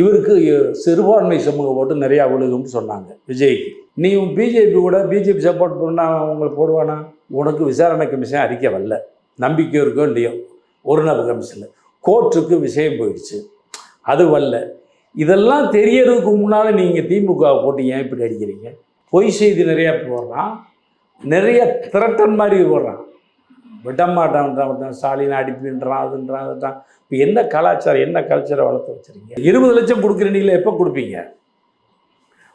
இவருக்கு சிறுபான்மை சமூக ஓட்டு நிறையா விழுகும்னு சொன்னாங்க. விஜய்க்கு நீ பிஜேபி கூட பிஜேபி சப்போர்ட் பண்ணால் உங்களை போடுவானா? உனக்கு விசாரணை கமிஷன் அறிக்கை வரல. நம்பிக்கை இருக்கோ இல்லையோ? ஒரு நபர் கமிஷனில். கோர்ட்டுக்கு விஷயம் போயிடுச்சு. அது வரல. இதெல்லாம் தெரியறதுக்கு முன்னால் நீங்கள் திமுக போட்டு ஏன் இப்படி அடிக்கிறீங்க? பொய் செய்தி நிறையா போடுறான். நிறைய திரட்டன் மாதிரி போடுறான். விட மாட்டான்றான் ஸ்டாலின் அடிப்புன்றான் அதுன்றான் அதுன்றான் இப்போ என்ன கலாச்சாரம் என்ன கல்ச்சரை வளர்த்து வச்சுருக்கீங்க? இருபது லட்சம் கொடுக்குறீங்களே எப்போ கொடுப்பீங்க?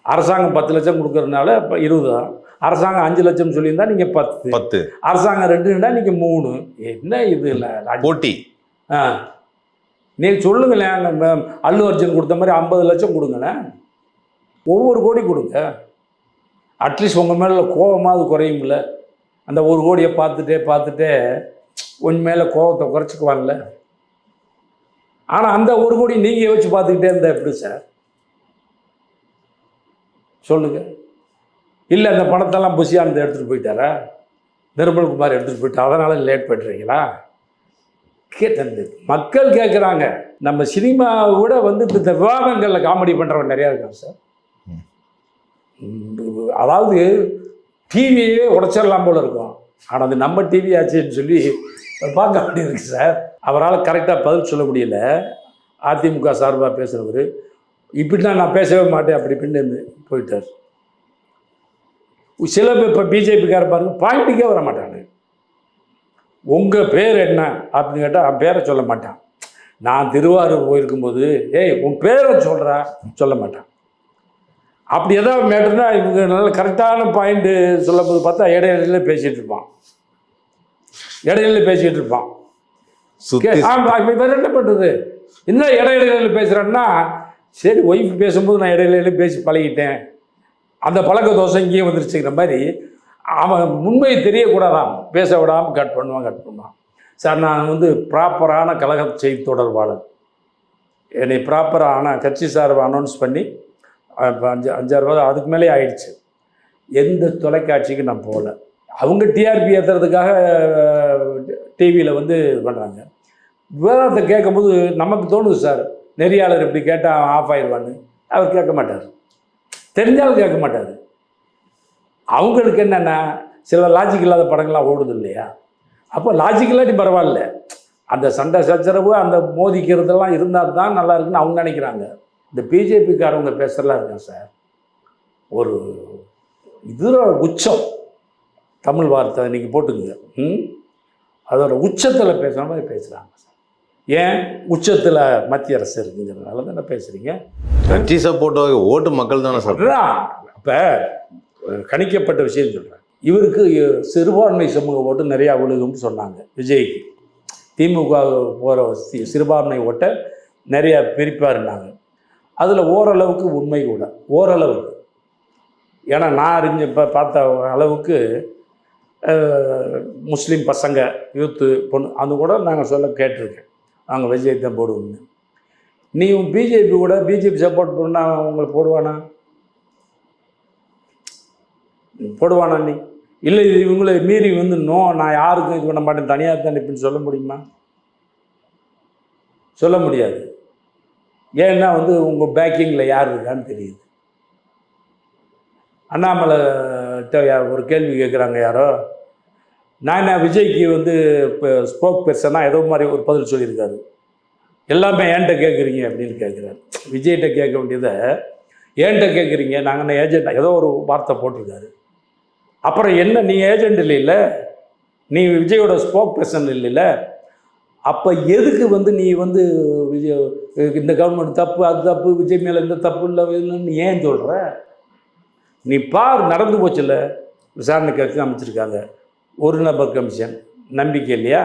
அரசாங்கம் பத்து லட்சம் கொடுக்கறதுனால இப்போ இருபது. தான் அரசாங்கம் அஞ்சு லட்சம் சொல்லியிருந்தா நீங்கள் பத்து. பத்து. அரசாங்கம் ரெண்டுன்னா நீங்கள் மூணு. என்ன இது இல்லை போட்டி. ஆ. நீ சொல்லுங்களேன் அல்லு அர்ஜுன் கொடுத்த மாதிரி ஐம்பது லட்சம் கொடுங்களேன் ஒவ்வொரு கோடி கொடுங்க. அட்லீஸ்ட் உங்கள் மேலே கோபமாவது குறையும்ல. அந்த ஒரு கோடியை பார்த்துட்டே பார்த்துட்டே உன் மேலே கோபத்தை குறைச்சிக்குவான்ல? ஆனால் அந்த ஒரு கோடி நீங்கள் யோசிச்சு பார்த்துக்கிட்டே இருந்தா எப்படி சார்? சொல்லுங்க. இல்லை அந்த பணத்தெல்லாம் புசியானது எடுத்துகிட்டு போயிட்டாரா? நிர்மல்குமார் எடுத்துகிட்டு போயிட்டா அதனால் லேட் பண்ணுறீங்களா கேட்டது மக்கள் கேட்குறாங்க நம்ம சினிமாவை விட வந்து இந்த- விவாதங்களில் காமெடி பண்ணுறவங்க நிறையா இருக்காங்க சார். அதாவது டிவியே உடைச்சிடலாம் போல இருக்கும். ஆனால் அது நம்ம டிவி ஆச்சுன்னு சொல்லி பார்க்க வேண்டியிருக்கு சார். அவரால் கரெக்டாக பதில் சொல்ல முடியல. அதிமுக சார்பாக பேசுகிறவர் இப்படிலாம் நான் பேசவே மாட்டேன் அப்படி இப்படின்னு இருந்து போயிட்டார். சில பேர் இப்போ பிஜேபிக்கார பாருங்க பாயிண்ட்டுக்கே வர மாட்டாங்க உங்கள் பேர் என்ன அப்படின்னு கேட்டால் அவன் பேரை சொல்ல மாட்டான். நான் திருவாரூர் போயிருக்கும்போது ஏய் உன் பேரை சொல்கிறா சொல்ல மாட்டான். அப்படி ஏதாவது மேட்டர்னா இவங்க நல்ல கரெக்டான பாயிண்ட்டு சொல்லும்போது பார்த்தா இடையில பேசிகிட்டு இருப்பான். இடையில பேசிகிட்டு இருப்பான். வேற என்ன பண்ணுறது என்ன இடையிடையில பேசுகிறேன்னா சரி ஒய்ஃப் பேசும்போது நான் இடையில பேசி பழகிட்டேன். அந்த பழக்க தோசை இங்கேயும் வந்துருச்சுங்கிற மாதிரி அவன் உண்மை தெரியக்கூடாதான். பேச விடாமல் கட் பண்ணுவான் கட் பண்ணுவான். சார் நான் வந்து ப்ராப்பரான கழக செய்தி தொடர்பாளர். என்னை ப்ராப்பரான கட்சி சார்பை அனௌன்ஸ் பண்ணி இப்போ அஞ்சு அஞ்சாறு ரூபா அதுக்கு மேலே ஆயிடுச்சு. எந்த தொலைக்காட்சிக்கு நான் போகல. அவங்க டிஆர்பி ஏற்றுறதுக்காக டிவியில் வந்து இது பண்ணுறாங்க விவாதத்தை கேட்கும்போது நமக்கு தோணுது சார் நெறியாளர் இப்படி கேட்டால் ஆஃப் ஆயிடுவான்னு அவர் கேட்க மாட்டார். தெரிஞ்சாலும் கேட்க மாட்டார். அவங்களுக்கு என்னென்னா சில லாஜிக் இல்லாத படங்கள்லாம் ஓடுது இல்லையா? அப்போ லாஜிக் இல்லாட்டி பரவாயில்ல. அந்த சண்டை சச்சரவு அந்த மோதிக்கிறதெல்லாம் இருந்தால் தான் நல்லா இருக்குன்னு அவங்க நினைக்கிறாங்க. இந்த பிஜேபிக்காரவங்க பேசுகிறலாம் இருக்கேன் சார் ஒரு இதோட உச்சம். தமிழ் வார்த்தை நீங்கள் போட்டுக்குங்க. ம்? அதோட உச்சத்தில் பேசுகிற மாதிரி பேசுகிறாங்க சார் ஏன்? உச்சத்தில் மத்திய அரசு இருக்குங்கிறதுனால தானே பேசுகிறீங்க கட்சி சப்போர்ட் ஓட்டு மக்கள் தானே சார் அப்போ கணிக்கப்பட்ட விஷயம் சொல்கிறேன் இவருக்கு சிறுபான்மை சமூக ஓட்டு நிறையா விழுகும்னு சொன்னாங்க விஜய்க்கு. திமுக போகிற சிறுபான்மை ஓட்டை நிறையா பிரிப்பாருன்னாங்க. அதில் ஓரளவுக்கு உண்மை கூட ஓரளவுக்கு. ஏன்னா நான் அறிஞ்ச இப்போ பார்த்த அளவுக்கு முஸ்லீம் பசங்க யூத்து பொண்ணு அது கூட நாங்கள் சொல்ல கேட்டிருக்கேன். நாங்கள் விஜய் தான் போடுவோம்னு நீ பிஜேபி கூட பிஜேபி சப்போர்ட் பண்ணா உங்களை போடுவானா? போடுவானா நீ? இல்லை இது இவங்களை மீறி வந்து நோ நான் யாருக்கும் இது பண்ண மாட்டேன் தனியாக தான் நிற்பேன்னு சொல்ல முடியுமா? சொல்ல முடியாது. ஏன்னா வந்து உங்கள் பேக்கிங்கில் யார் இருக்கான்னு தெரியுது. அண்ணாமலை ஒரு கேள்வி கேட்குறாங்க யாரோ. நான் என்ன விஜய்க்கு வந்து இப்போ ஸ்போக் பெர்சனாக ஏதோ மாதிரி ஒரு பதில் சொல்லியிருக்காரு. எல்லாமே ஏன்ட்ட கேட்குறீங்க அப்படின்னு கேட்குறாரு விஜய்கிட்ட கேட்க வேண்டியதை ஏன்ட்ட கேட்குறீங்க நாங்கள் என்ன ஏஜென்ட் ஏதோ ஒரு வார்த்தை போட்டிருக்காரு. அப்புறம் என்ன நீ ஏஜென்ட் இல்லை நீ விஜயோட ஸ்போக் பர்சன் இல்லைல்ல? அப்போ எதுக்கு வந்து நீ வந்து விஜய் இந்த கவர்மெண்ட் தப்பு அது தப்பு விஜய் மேலே இந்த தப்பு இல்லை இல்லைன்னு ஏன் சொல்கிற நீ பார் நடந்து போச்சுல்ல. விசாரணை கேட்க அமைச்சிருக்காங்க. ஒரு நபர் கமிஷன் நம்பிக்கை இல்லையா?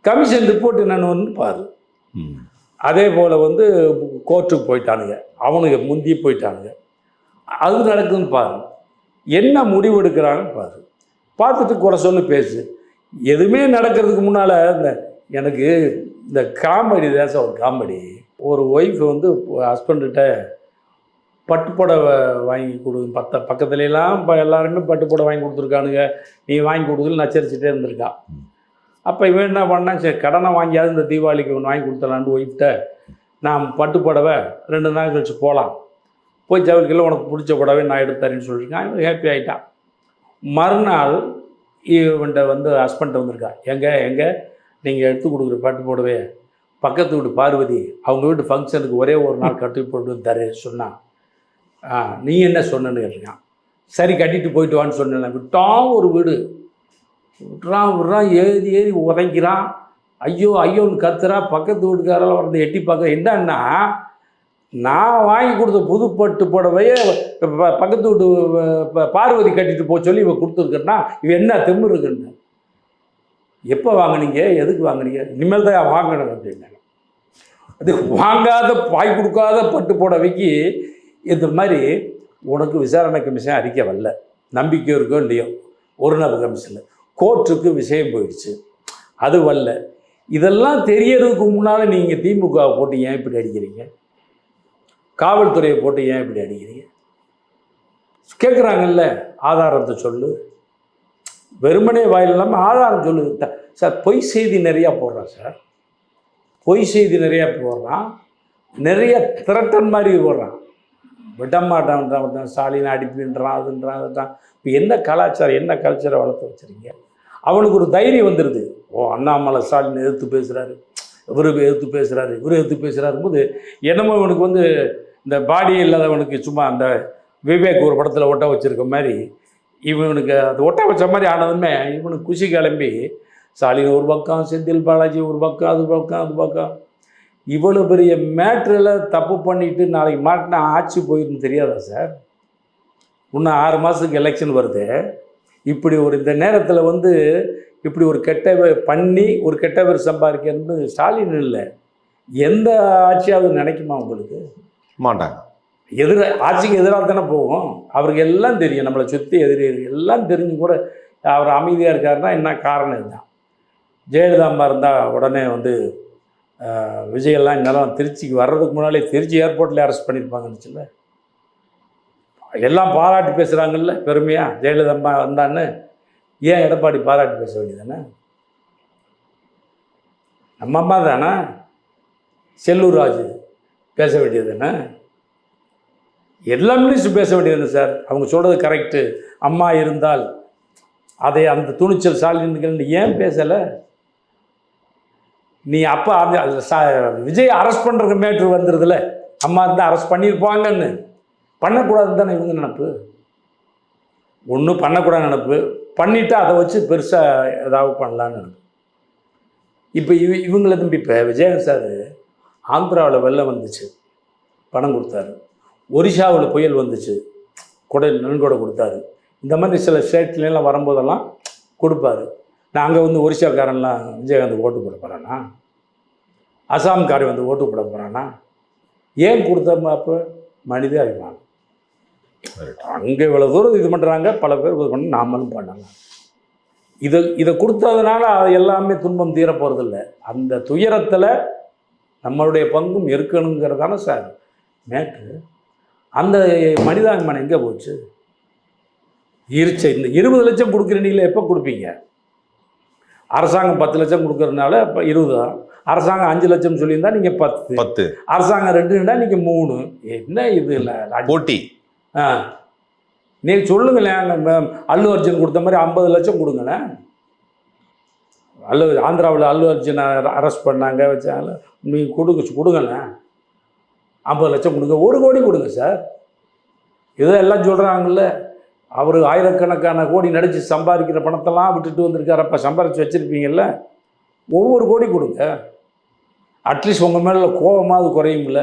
கமிஷன் ரிப்போர்ட் என்னன்னு வந்து பாரு. அதே போல் வந்து கோர்ட்டுக்கு போயிட்டானுங்க. அவனுங்க முந்தி போயிட்டானுங்க. அது நடக்குதுன்னு பாரு. என்ன முடிவு எடுக்கிறாங்கன்னு பாரு. பார்த்துட்டு குறை சொல்லி பேசு. எதுவுமே நடக்கிறதுக்கு முன்னால் இந்த எனக்கு இந்த காமெடி தேசம் ஒரு காமெடி. ஒரு ஒய்ஃப் வந்து ஹஸ்பண்ட்கிட்ட பட்டு புடவை வாங்கி கொடு பத்த பக்கத்துலலாம் இப்போ எல்லாருமே பட்டுப்புடவை வாங்கி கொடுத்துருக்கானுங்க. நீ வாங்கி கொடுக்கல நச்சரிச்சுட்டே இருந்திருக்கான் அப்போ இவன் என்ன பண்ணான் சரி கடனை வாங்கியாவது இந்த தீபாவளிக்கு ஒன்று வாங்கி கொடுத்தலான்னு ஒய்ஃப்ட்ட நான் பட்டு புடவை ரெண்டு நாள் கழிச்சு போகலாம் போய் ஜவுளிக்கெல்லாம் உனக்கு பிடிச்ச புடவை நான் எடுத்து தரேன்னு சொல்லியிருக்கான் இவன் ஹாப்பி ஆகிட்டான் மறுநாள் இவன்கிட்ட வந்து ஹஸ்பண்ட் வந்திருக்கான் எங்கே எங்கே? நீங்கள் எடுத்து கொடுக்குற பட்டு புடவைய பக்கத்து வீட்டு பார்வதி அவங்க வீட்டு ஃபங்க்ஷனுக்கு ஒரே ஒரு நாள் கட்டி போட்டு தரேன் சொன்னான் ஆ நீ என்ன சொன்னேன்னு கேட்டிருக்கான். சரி கட்டிட்டு போயிட்டு வான்னு சொன்னேன் விட்டான் ஒரு வீடு. விட்றான் விட்றான் ஏறி ஏறி உதைக்கிறான். ஐயோ ஐயோன்னு கத்துறா. பக்கத்து வீட்டுக்காரெல்லாம் வந்து எட்டி பார்க்க என்னன்னா நான் வாங்கி கொடுத்த புதுப்பட்டு புடவைய பக்கத்து வீட்டு பார்வதி கட்டிட்டு போக சொல்லி இவன் கொடுத்துருக்கேன்னா இவன் என்ன திமிரு இருக்குன்னு எப்போ வாங்குனீங்க? எதுக்கு வாங்குனீங்க? இனிமேல் தான் வாங்கணும் அப்படின்னாங்க. அது வாங்காத பாய் கொடுக்காத பட்டு புடவைக்கு இந்த மாதிரி உனக்கு விசாரணை கமிஷன் அறிக்கை வரல. நம்பிக்கை இருக்கோ இல்லையோ? ஒரு நபர் கமிஷனில் கோர்ட்டுக்கு விஷயம் போயிடுச்சு. அது வரல. இதெல்லாம் தெரியறதுக்கு முன்னால் நீங்கள் திமுக போட்டு ஏன் இப்படி அடிக்கிறீங்க? காவல்துறையை போட்டு ஏன் இப்படி அடிக்கிறீங்க? கேட்குறாங்கல்ல ஆதாரத்தை சொல்லு. வெறுமனே வாயில் இல்லாமல் ஆதாரம் சொல்லுது. சார் பொய் செய்தி நிறையா போடுறான் சார். பொய் செய்தி நிறையா போடுறான். நிறைய திரட்டன் மாதிரி போடுறான். விடமாட்டான் ஸ்டாலின் அடிப்புன்றான் அதுன்றான் அதுதான் இப்போ என்ன கலாச்சாரம் என்ன கல்ச்சரை வளர்த்து வச்சுருங்க அவனுக்கு ஒரு தைரியம் வந்துடுது ஓ அண்ணாமலை ஸ்டாலின் எதிர்த்து பேசுகிறாரு இவரு எதிர்த்து பேசுகிறாரு இவரு எதிர்த்து பேசுகிறாரு போது என்னமோ இவனுக்கு வந்து இந்த பாடி இல்லாதவனுக்கு சும்மா அந்த விவேக் ஒரு படத்தில் ஒட்ட வச்சுருக்க மாதிரி இவனுக்கு அது ஒட்ட வச்ச மாதிரி ஆனதுமே இவனுக்கு குஷி கிளம்பி ஸ்டாலின் ஒரு பக்கம் செந்தில் பாலாஜி ஒரு பக்கம் அது பக்கம் அது பக்கம். இவ்வளோ பெரிய மேட்ரில் தப்பு பண்ணிட்டு நாளைக்கு மாட்டினா ஆட்சி போயிருந்து தெரியாதா சார்? இன்னும் ஆறு மாதத்துக்கு எலெக்ஷன் வருது. இப்படி ஒரு இந்த நேரத்தில் வந்து இப்படி ஒரு கெட்ட பண்ணி ஒரு கெட்ட பேர் சம்பாதிக்கிறது ஸ்டாலின் இல்லை. எந்த ஆட்சியாவது நினைக்குமா உங்களுக்கு? மாட்டாங்க. எதிர ஆட்சிக்கு எதிராக தானே போகும் அவருக்கு எல்லாம் தெரியும். நம்மளை சுற்றி எதிரி எல்லாம் தெரிஞ்சு கூட அவர் அமைதியாக இருக்காருன்னா என்ன காரணம் இதுதான். ஜெயலலிதா அம்மா இருந்தால் உடனே வந்து விஜயெல்லாம் இந்நேரம் திருச்சிக்கு வர்றதுக்கு முன்னாலே திருச்சி ஏர்போர்ட்டில் அரெஸ்ட் பண்ணியிருப்பாங்கன்னுச்சுல்ல எல்லாம் பாராட்டி பேசுகிறாங்கல்ல பெருமையாக ஜெயலலிதா அம்மா வந்தான்னு ஏன் எடப்பாடி பாராட்டி பேச வேண்டியதானே நம்ம அம்மா தானே? செல்லூர் ராஜு பேச வேண்டியது தானே எல்லாமே மினிஸ்டரும் பேச வேண்டியது சார்? அவங்க சொல்கிறது கரெக்டு அம்மா இருந்தால் அதை அந்த துணிச்சல் ஸ்டாலின் ஏன் பேசலை? நீ அப்போ அந்த விஜய் அரெஸ்ட் பண்ணுற மேட்ரு வந்துடுதுல அம்மா இருந்தால் அரெஸ்ட் பண்ணியிருப்பாங்கன்னு பண்ணக்கூடாதுன்னு தானே இவங்க நினப்பு? ஒன்றும் பண்ணக்கூடாது நினப்பு. பண்ணிவிட்டு அதை வச்சு பெருசாக ஏதாவது பண்ணலான்னு நினப்பு. இப்போ இவ இவங்களை தம்பி இப்போ விஜயன் சார் ஆந்திராவில் வெள்ளம் வந்துச்சு. பணம் கொடுத்தாரு. ஒரிஷாவில் புயல் வந்துச்சு. கொடை நன்கொடை கொடுத்தாரு. இந்த மாதிரி சில ஸ்டேட்லாம் வரும்போதெல்லாம் கொடுப்பாரு. நாங்கள் வந்து ஒரிஷாக்காரன்லாம் விஜயகாந்த் ஓட்டு போட போகிறானா அசாம்காரன் வந்து ஓட்டு போட போகிறானா ஏன் கொடுத்தோம் அப்போ மனித அபிமானம். அங்கே இவ்வளோ தூரம் இது பண்ணுறாங்க பல பேர் இது பண்ண நாமளும் பண்ணாங்க இதை இதை கொடுத்ததுனால அது எல்லாமே துன்பம் தீர போகிறதில்ல அந்த துயரத்தில் நம்மளுடைய பங்கும் இருக்கணுங்கிறதான சார். மேட்ரு அந்த மனிதாபிமானம் எங்கே போச்சு? இருச்ச இந்த இருபது லட்சம் கொடுக்குற நீங்கள் எப்போ கொடுப்பீங்க? அரசாங்கம் பத்து லட்சம் கொடுக்கறதுனால இப்போ இருபது தான். அரசாங்கம் அஞ்சு லட்சம் சொல்லியிருந்தா நீங்கள் பத்து. பத்து. அரசாங்கம் ரெண்டுன்னா நீங்கள் மூணு. என்ன இது இல்லை? போட்டி. ஆ. நீங்கள் சொல்லுங்களேன் அல்லு அர்ஜுன் கொடுத்த மாதிரி ஐம்பது லட்சம் கொடுங்களேன். அல்லு ஆந்திராவில் அல்லு அர்ஜுனை அரெஸ்ட் பண்ணாங்க வச்சாங்க. நீங்கள் கொடுங்க கொடுங்களேன். ஐம்பது லட்சம் கொடுங்க. ஒரு கோடி கொடுங்க சார். இதோ எல்லாம் சொல்கிறாங்கல்ல அவர் ஆயிரக்கணக்கான கோடி நடித்து சம்பாதிக்கிற பணத்தெல்லாம் விட்டுட்டு வந்திருக்காரு. அப்போ சம்பாதிச்சு வச்சுருப்பீங்கல்ல. ஒவ்வொரு கோடி கொடுங்க. அட்லீஸ்ட் உங்கள் மேலே கோபமாவது குறையும்ல.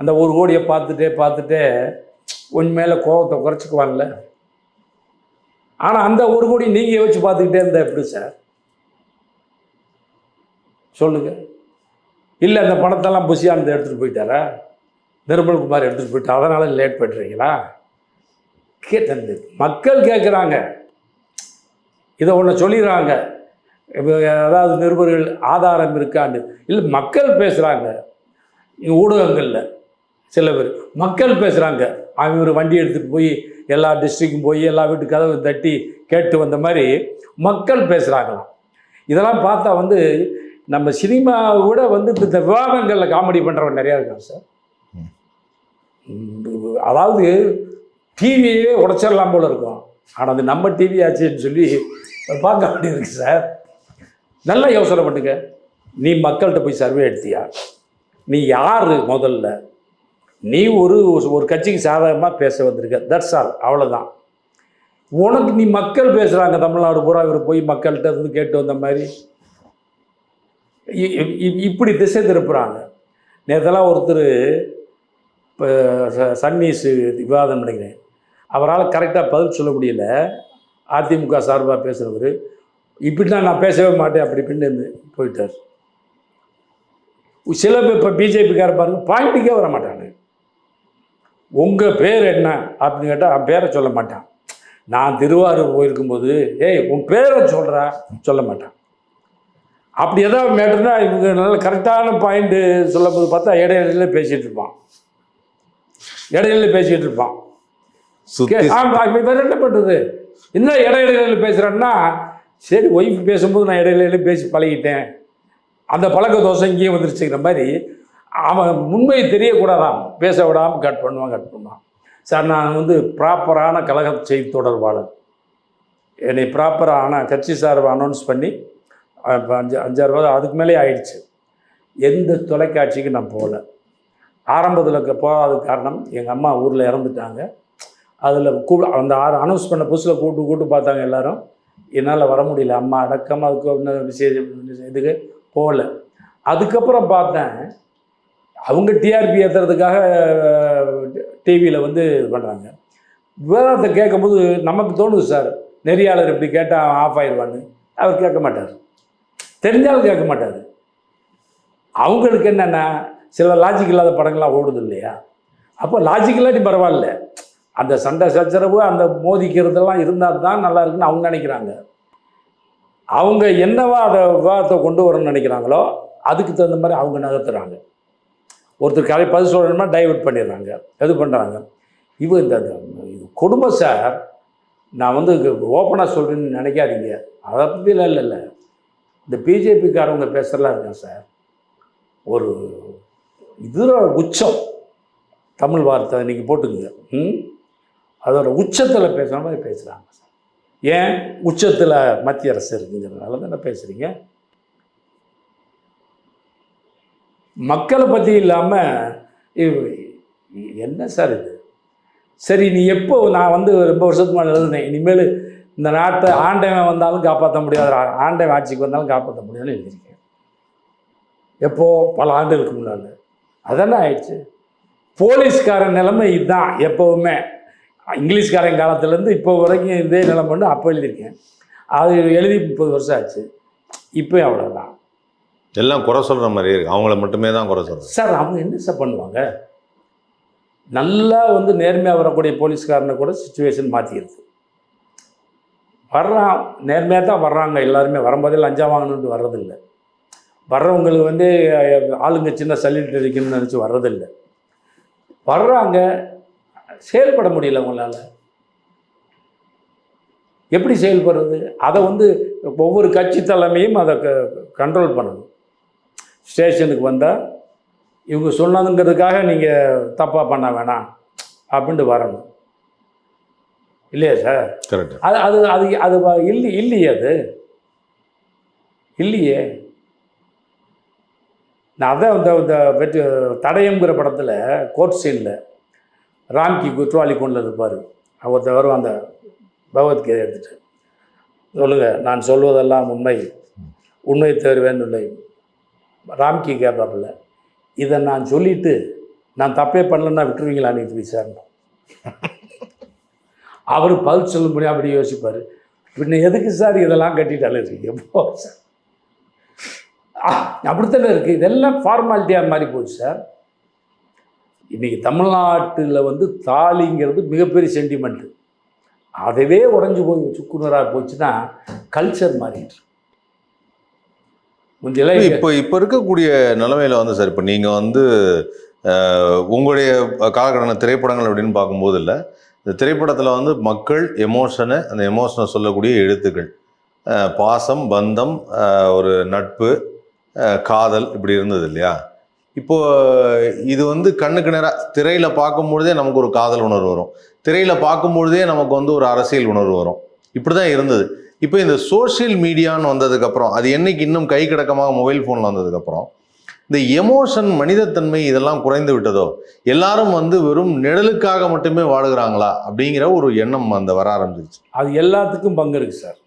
அந்த ஒரு கோடியை பார்த்துட்டே பார்த்துட்டே உன் மேலே கோபத்தை குறைச்சிக்குவான்ல. ஆனால் அந்த ஒரு கோடி நீங்கள் யோசிச்சு பார்த்துக்கிட்டே இருந்தால் எப்படி சார்? சொல்லுங்கள் இல்லை அந்த பணத்தெல்லாம் புசியானது எடுத்துகிட்டு போயிட்டாரா? நிர்மல்குமார் எடுத்துகிட்டு போயிட்டு அதனால் லேட் பண்ணுறீங்களா கேட்டது. மக்கள் கேட்குறாங்க இதை ஒன்று சொல்லிடுறாங்க. அதாவது நிருபர்கள் ஆதாரம் இருக்கான்னு. இல்லை மக்கள் பேசுகிறாங்க ஊடகங்களில் சில பேர் மக்கள் பேசுகிறாங்க அவன் ஒரு வண்டி எடுத்துகிட்டு போய் எல்லா டிஸ்ட்ரிக்கும் போய் எல்லா வீட்டு கதவு தட்டி கேட்டு வந்த மாதிரி மக்கள் பேசுகிறாங்களாம் இதெல்லாம் பார்த்தா வந்து நம்ம சினிமாவை விட வந்து இந்த- விவாதங்களில் காமெடி பண்ணுறவன் நிறையா இருக்கான் சார். அதாவது டிவியே உடச்சிடலாம் போல இருக்கும். ஆனால் அது நம்ம டிவி ஆச்சுன்னு சொல்லி பார்க்க வேண்டியிருக்கு சார். நல்லா யோசனை பண்ணுங்க. நீ மக்கள்கிட்ட போய் சர்வே எடுத்தியா? நீ யார் முதல்ல? நீ ஒரு ஒரு கட்சிக்கு சாதகமாக பேச வந்திருக்க. தட்ஸ் ஆல் அவ்வளோதான் உனக்கு நீ மக்கள் பேசுகிறாங்க தமிழ்நாடு பூரா இவர் போய் மக்கள்கிட்ட இருந்து கேட்டு வந்த மாதிரி. இ- இப்படி திசை திருப்புறாங்க. நேற்றெல்லாம் ஒருத்தர் இப்போ சன் நியூஸ் விவாதம் நினைக்கிறேன் அவரால் கரெக்டாக பதில் சொல்ல முடியல. அதிமுக சார்பாக பேசுகிறவர் இப்படிலாம் நான் பேசவே மாட்டேன் அப்படி இப்படின்னு இருந்து போயிட்டார். சில பேர் இப்போ பிஜேபிக்கார பாருங்க பாயிண்ட்டுக்கே வர மாட்டாங்க உங்கள் பேர் என்ன அப்படின்னு கேட்டால் அவன் பேரை சொல்ல மாட்டான். நான் திருவாரூர் போயிருக்கும்போது ஏய் உன் பேரை சொல்கிறா சொல்ல மாட்டான். அப்படி ஏதாவது மேட்டர்னா இவங்க நல்ல கரெக்டான பாயிண்ட்டு சொல்லும்போது பார்த்தா இடையில பேசிகிட்டு இருப்பான். இடையில பேசிகிட்டு இருப்பான். என்ன பண்ணுறது என்ன இடையில பேசுகிறேன்னா சரி ஒய்ஃப் பேசும்போது நான் இடையில பேசி பழகிட்டேன். அந்த பழக்க தோசை இங்கேயும் வந்துருச்சுங்கிற மாதிரி அவன் உண்மை தெரியக்கூடாதான். பேச விடாமல் கட் பண்ணுவான் கட் பண்ணுவான். சார் நான் வந்து ப்ராப்பரான கழக செய்தி தொடர்பாளர். என்னை ப்ராப்பரான கட்சி சார்பை அனௌன்ஸ் பண்ணி அஞ்சு அஞ்சாறு ரூபா அதுக்கு மேலே ஆயிடுச்சு. எந்த தொலைக்காட்சிக்கும் நான் போகல. ஆரம்பத்தில் போகாத காரணம். எங்கள் அம்மா ஊரில் இறந்துட்டாங்க. அதில் கூ அந்த அனௌன்ஸ் பண்ண புதுசில் கூப்பிட்டு கூப்பிட்டு பார்த்தாங்க எல்லாரும். என்னால் வர முடியல. அம்மா அடக்கம் அதுக்கு ஒன்று விசேஷம் இதுக்கு போகல. அதுக்கப்புறம் பார்த்தேன் அவங்க டிஆர்பி ஏற்றுறதுக்காக டிவியில் வந்து இது பண்ணுறாங்க விவரத்தை கேட்கும்போது நமக்கு தோணுது சார் நெறியாளர் இப்படி கேட்டால் ஆஃப் ஆயிடுவான்னு. அவர் கேட்க மாட்டார். தெரிஞ்சாலும் கேட்க மாட்டார். அவங்களுக்கு என்னென்னா சில லாஜிக் இல்லாத படங்கள்லாம் ஓடுது இல்லையா? அப்போ லாஜிக் இல்லாட்டி பரவாயில்ல. அந்த சண்டை சச்சரவு அந்த மோதிக்கிறதெல்லாம் இருந்தால் தான் நல்லா இருக்குன்னு அவங்க நினைக்கிறாங்க. அவங்க என்னவா அதை விவாதத்தை கொண்டு வரணும்னு நினைக்கிறாங்களோ அதுக்கு தகுந்த மாதிரி அவங்க நகர்த்துறாங்க. ஒருத்தர் கதை பதில் சொல்லணுமா டைவெர்ட் பண்ணிடுறாங்க. இது பண்ணுறாங்க இவ இந்த இந்த- குடும்ப சார் நான் வந்து ஓப்பனாக சொல்கிறேன்னு நினைக்காதீங்க. அதை பற்றிலாம் இல்லை இல்லை இந்த பிஜேபிக்காரவங்க பேசுகிறலாம் இருக்கேன் சார்? ஒரு இதில் உச்சம் தமிழ் வார்த்தை நீங்கள் போட்டுக்குங்க. ம்? அதோட உச்சத்தில் பேசுகிற மாதிரி பேசுகிறாங்க சார். ஏன்? உச்சத்தில் மத்திய அரசு இருக்குங்கிறதுனால தானே பேசுகிறீங்க மக்களை பற்றி இல்லாமல் என்ன சார் இது? சரி நீ எப்போ நான் வந்து ரொம்ப வருஷத்துக்கு முன்னாடி எழுதுனேன். இனிமேல் இந்த நாட்டை ஆண்டவன் வந்தாலும் காப்பாற்ற முடியாது. ஆண்டவன் ஆட்சிக்கு வந்தாலும் காப்பாற்ற முடியாதுன்னு எழுதியிருக்கேன். எப்போ? பல ஆண்டுகளுக்கு முன்னால். அதானே ஆயிடுச்சு. போலீஸ்காரன் நிலைமை இதுதான் எப்போவுமே. இங்கிலீஷ்காரன் காலத்துலேருந்து இப்போ வரைக்கும் இதே நிலைமைன்னு அப்போ எழுதியிருக்கேன். அது எழுதி முப்பது வருஷம் ஆச்சு. இப்போ அவ்வளோதான் எல்லாம் குறை சொல்ற மாதிரி இருக்கு. அவங்கள மட்டுமே தான் குறை சொல்றாங்க சார் அவங்க என்ன சார் பண்ணுவாங்க? நல்லா வந்து நேர்மையாக வரக்கூடிய போலீஸ்காரனை கூட சுச்சுவேஷன் மாற்றிடுது வர்றான் நேர்மையாக தான் வர்றாங்க. எல்லாருமே வரும்போதே லஞ்சம் வாங்கணுன்ட்டு வர்றதில்லை. வர்றவங்களுக்கு வந்து ஆளுங்க சின்ன சல்யூட் அடிக்கணும்னு நினச்சி வர்றதில்லை. வர்றாங்க செயல்பட முடியல அவங்களால. எப்படி செயல்படுறது? அதை வந்து ஒவ்வொரு கட்சி தலைமையும் அதை கண்ட்ரோல் பண்ணணும். ஸ்டேஷனுக்கு வந்தால் இவங்க சொன்னதுங்கிறதுக்காக நீங்கள் தப்பாக பண்ண வேணாம் அப்படின்ட்டு வரணும். இல்லையா சார்? கரெக்ட் அது அது அது அது இல்லை இல்லையே அது. இல்லையே. நான் அதான் இந்த இந்த வெற்றி தடயம்ங்கிற படத்தில் கோர்ட் சீனில் ராம்கி குற்றவாளி கொண்டு இருப்பார். ஒருத்தர் வரும் அந்த பகவத்கீதை எடுத்துட்டு. சொல்லுங்கள் நான் சொல்வதெல்லாம் உண்மை. உண்மை தருவேன் இல்லை. ராம்கி கேட்பாப்புல இதை நான் சொல்லிட்டு நான் தப்பே பண்ணலன்னா விட்டுருவீங்களா நீ விசாரணை? அவர் பதில் சொல்ல முடியும் அப்படி யோசிப்பார். பின்ன எதுக்கு சார் இதெல்லாம் கட்டிட்டு அழுறீங்க போ சார். அப்படித்தானே இருக்குது இதெல்லாம் ஃபார்மாலிட்டியாக மாறி போச்சு சார் இன்றைக்கி தமிழ்நாட்டில் வந்து தாலிங்கிறது மிகப்பெரிய சென்டிமெண்ட்டு அதுவே உடஞ்சி போய் சுக்குநூறாக போச்சுன்னா கல்ச்சர் மாறிட்டு முந்தையெல்லாம் இப்போ இப்போ இருக்கக்கூடிய நிலைமையில வந்து சார் இப்போ நீங்க வந்து உங்களுடைய காலகட்டண திரைப்படங்கள் அப்படின்னு பார்க்கும்போது இல்லை இந்த திரைப்படத்தில் வந்து மக்கள் எமோஷனை அந்த எமோஷனை சொல்லக்கூடிய எழுத்துக்கள் பாசம் பந்தம் ஒரு நட்பு காதல் இப்படி இருந்தது இல்லையா? இப்போது இது வந்து கண்ணுக்கு நேராக திரையில் பார்க்கும்பொழுதே நமக்கு ஒரு காதல் உணர்வு வரும். திரையில் பார்க்கும்பொழுதே நமக்கு வந்து ஒரு அரசியல் உணர்வு வரும். இப்படி தான் இருந்தது. இப்போ இந்த சோஷியல் மீடியான்னு வந்ததுக்கப்புறம் அது என்றைக்கு இன்னும் கை கிடக்கமாக மொபைல் ஃபோனில் வந்ததுக்கப்புறம் இந்த எமோஷன் மனிதத்தன்மை இதெல்லாம் குறைந்து விட்டதோ? எல்லாரும் வந்து வெறும் நிழலுக்காக மட்டுமே வாழுகிறாங்களா? அப்படிங்கிற ஒரு எண்ணம் அந்த வர ஆரம்பிச்சிருச்சு. அது எல்லாத்துக்கும் பங்கு இருக்குது சார்.